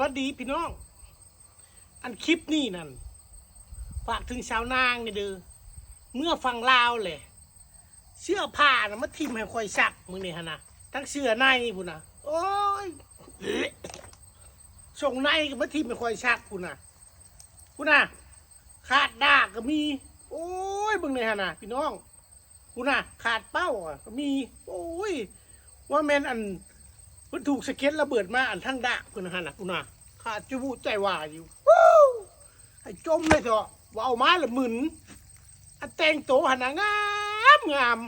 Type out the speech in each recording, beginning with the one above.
วัสดีพี่น้อง อันคลิปนี่นั่นฝากถึงชาวนางนี่เด้อเมื่อฟังลาวเลยเสื้อผ้านะมาทิมให้คอยซักมึงนี่ฮะนะทั้งเสื้อในพุ่นนะโอ้ยส่งในก็มาทิมให้คอยซักพุ่นนะพุ่นนะขาดดากก็มี โอ้ยมึงนี่ฮะนะพี่น้องพุ่นนะขาดเป้าก็มี โอ้ยว่าแมนอัน มันถูกสะเก็ตระเบิดมาอันทั้งดะคุณนะฮะนะคุณนะข้าจูบุใจว่าอยู่วู้ให้จมเลยเถอะว่าเอามาละหมึนอันแต่งโตวหันนะงามงาม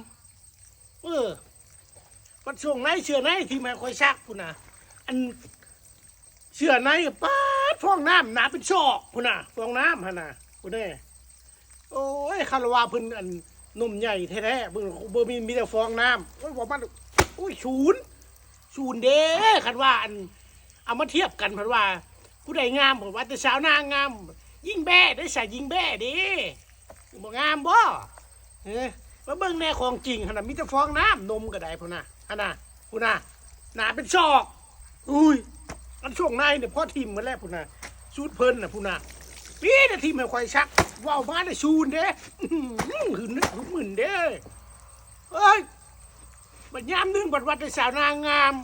เออมันช่วงไหนเชื่อไหนที่มาคอยซักคุณนะอันเชื่อไหนป้าดฟองน้ำหนาเป็นชอกคุณนะฟองน้ำฮะนะคุณแน่โอ้ยคารวาเพิ่นอันหนุ่มใหญ่แท้ๆเบิ่งเบอร์มีมีแต่ฟองน้ำโอ้ยบอกมันโอ้ยชูน ชูนเด้คันว่าอันเอามาเทียบกันพันว่า ผู้ใดงามผมว่าแต่สาวนางงาม ยิ่งแบ้ได้ใส่ยิ่งแบ้เดิบ่งามบ่เฮ้ยมาเบิ่งแน่ของจริงขนาดมีแต่ฟองน้ำนมก็ได้พุ่นน่ะอันน่ะพุ่นน่ะหนาเป็นชอก อุ้ยอันช่วงในเนี่ยพ่อทิมมาแล้วพุ่นน่ะชูดเพลินน่ะพุ่นน่ะนี่นะทีมไม่ค่อยชักว่าวมาได้ชูนเด้อหือหืนหืนหมื่นเด้เฮ้ยบัดยามนึงบัดวัดได้สาวนางงาม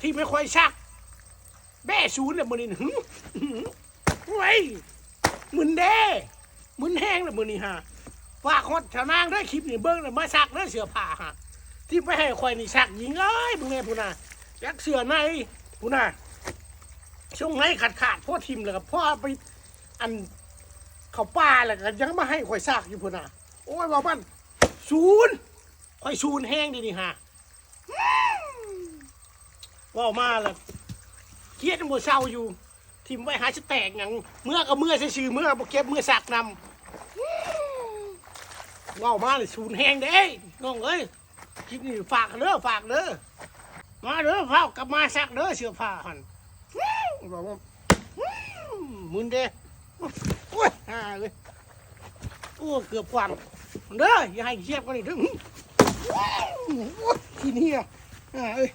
ที่ไม่ค่อยชัก แบ่ศูนย์เลยมือนี่หึหึเว้ยมึนเด้มึนแห้งเลยมือนี่ฮะฝากฮอดชาวนางได้คลิปนี่เบิ้งเลยมาซักได้เสือผ้าฮะที่ไม่ให้คอยนี่ซักยิงเอ้ยมึงไงพูน่ะยักเสือในพูน่ะช่วงไหนขาดขาดพ่อทิมเลยกับพ่อไปอันเขาป้าแล้วก็ยังมาให้คอยซักอยู่พูน่ะโอ้ยบอกมันศูนย์ค่อยชูนแห้งดีนี่ฮะ ว่ามาแล้วเครียดมัวเศร้าอยู่ทิมไว้หาจะแตกหยังเมื่อก็เมื่อซื่อเมื่อบ่เก็บเมื่อสักนำว่ามาเลยชูนแหงเด้น้องเอ้ยคลิปนี้ฝากเด้อฝากเด้อมาเด้อเผากลับมาสักเด้อเสื้อผ้าหันบอกว่ามึนเด้โอ้ยฮ่าเลยโอ้เกือบควันเด้ออย่าให้เครียดกว่านี้เด้อที่นี่อะอ่าเอ้ย